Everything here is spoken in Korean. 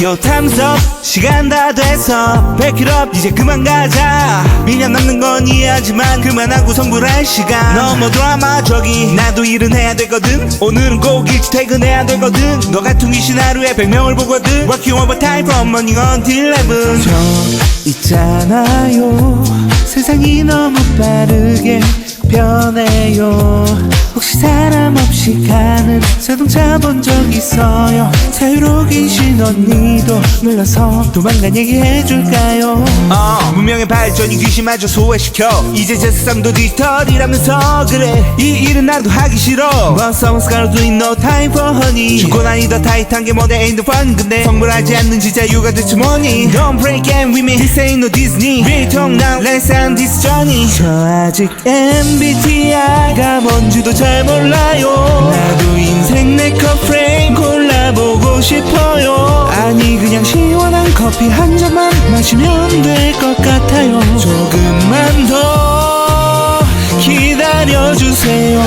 Time's up 시간 다 돼서 up 이제 그만 가자. 미련 남는 건 이해하지만 그만하고 성불할 시간. 너무 드라마 저기 나도 일은 해야 되거든. 오늘은 꼭 일찍 퇴근해야 되거든. 너 같은 귀신 하루에 100명을 보거든. Working overtime from morning until 11 저 있잖아요. 세상이 너무 빠르게 변해요. 혹시 사람 없이 가는 자동차 본 적 있어요 자유로운 신 언니도 눌러서 도망간 얘기 해줄까요 어, 문명의 발전이 귀신마저 소외시켜 이제 제 세상도 디지털이라면서 그래 이 일은 나도 하기 싫어 But someone's gotta do it no time for honey 죽고 나니다 타이트한 게 뭐래 ain't the fun 근데 성불하지 않는 지자유가 대체 뭐니 Don't play game with me This ain't no Disney Real talk now Let's end this journey 저 아직 MBTI가 뭔지도 잘 몰라요 나도 인생 싶어요. 아니 그냥 시원한 커피 한 잔만 마시면 될 것 같아요. 조금만 더 기다려주세요